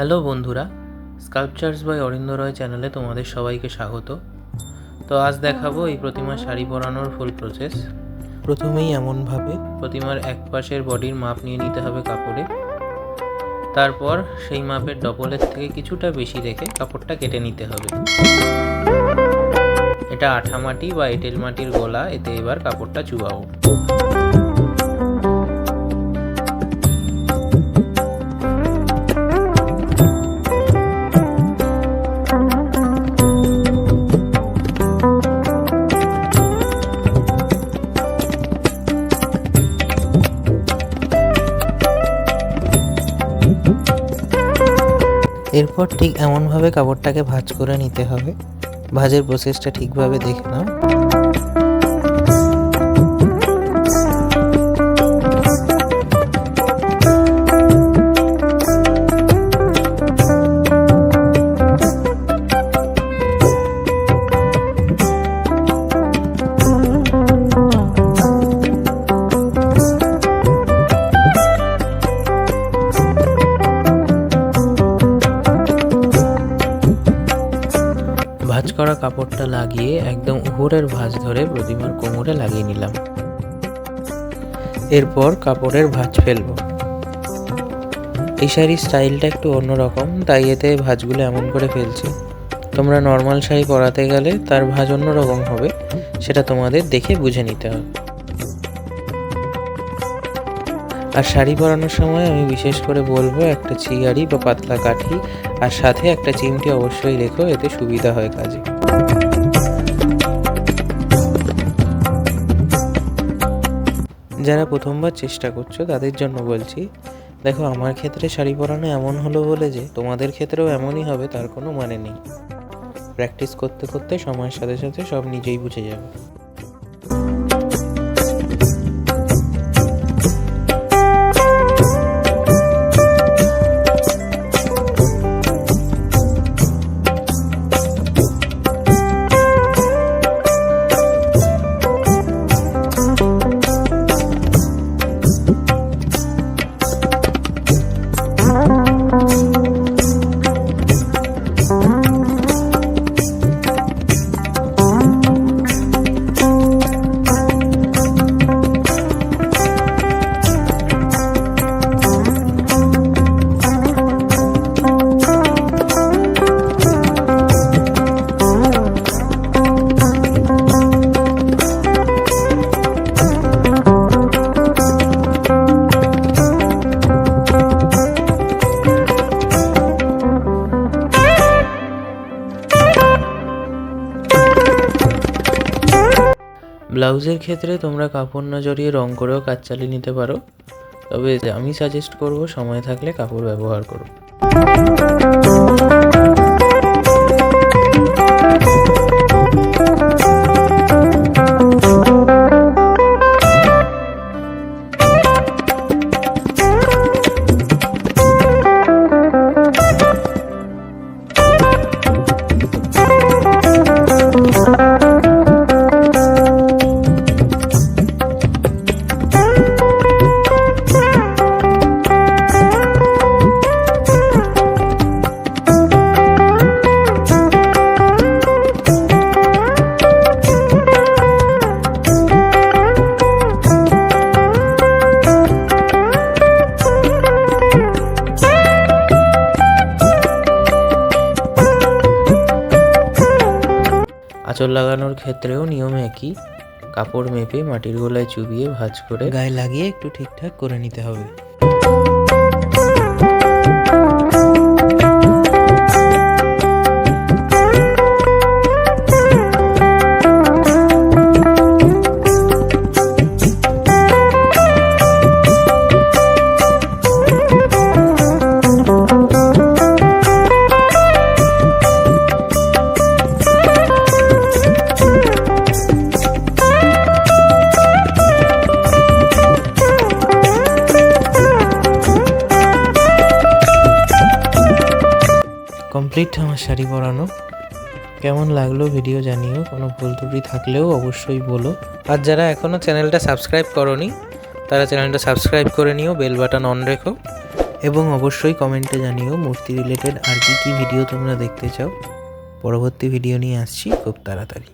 Hello বন্ধুরা sculptures by অরিন্দ রয় চ্যানেলে তোমাদের সবাইকে স্বাগত। তো আজ দেখাবো এই প্রতিমার শাড়ি পরানোর ফুল প্রসেস প্রথমেই এমনভাবে প্রতিমার এক পাশের বডির মাপ নিয়ে নিতে হবে কাপড়ে। তারপর সেই মাপের ডবলের থেকে কিছুটা বেশি রেখে কাপড়টা কেটে নিতে হবে। এটা আঠা মাটি বা এঁটেল মাটির গোলা এতে এবার কাপড়টা চুবাও এরপর ঠিক এমনভাবে কাপড়টাকে ভাঁজ করে নিতে হবে। ভাজের প্রসেসটা ঠিকভাবে দেখে নাও। করা কাপড়টা লাগিয়ে একদম উপরের ভাঁজ ধরে প্রতিমার কোমরে লাগিয়ে নিলাম। এরপর কাপড়ের ভাঁজ ফেলব। এই শাড়ির স্টাইলটা একটু অন্যরকম, তাই এতে ভাঁজগুলো এমন করে ফেলছি। তোমরা নর্মাল শাড়ি পরাতে গেলে তার ভাঁজ অন্যরকম হবে, সেটা তোমাদের দেখে বুঝে নিতে হবে। আর শাড়ি পরানোর সময় আমি বিশেষ করে বলব একটা চিয়ারি বা পাতলা কাঠি আর সাথে একটা চিমটি অবশ্যই রেখো, এতে সুবিধা হয় কাজে। যারা প্রথমবার চেষ্টা করছ, তাদের জন্য বলছি, দেখো আমার ক্ষেত্রে শাড়ি পরানো এমন হলো বলে যে, তোমাদের ক্ষেত্রেও এমনই হবে, তার কোনো মানে নেই। প্র্যাকটিস করতে করতে সময়ের সাথে সাথে সব নিজেই বুঝে যাবে। ব্লাউজের ক্ষেত্রে তোমরা কাপড় না জড়িয়ে রং করেও কাজ চালিয়ে নিতে পারো। তবে আমি সাজেস্ট করব, সময় থাকলে কাপড় ব্যবহার করো। আঁচল লাগানোর ক্ষেত্রেও নিয়ম একই। কাপড় মেপে মাটির গোলায় চুবিয়ে ভাঁজ করে গায়ে লাগিয়ে একটু ঠিকঠাক করে নিতে হবে। কমপ্লিট আমার শাড়ি পরানো। কেমন লাগল ভিডিও জানিও, কোনো ভুল ত্রুটি থাকলেও অবশ্যই বলো। আর যারা এখনও চ্যানেলটা সাবস্ক্রাইব করনি, তারা চ্যানেলটা সাবস্ক্রাইব করে নিও বেল বাটন অন রেখো। এবং অবশ্যই কমেন্টে জানিও মূর্তি রিলেটেড আর কী কী ভিডিও তোমরা দেখতে চাও। পরবর্তী ভিডিও নিয়ে আসছি, খুব তাড়াতাড়ি।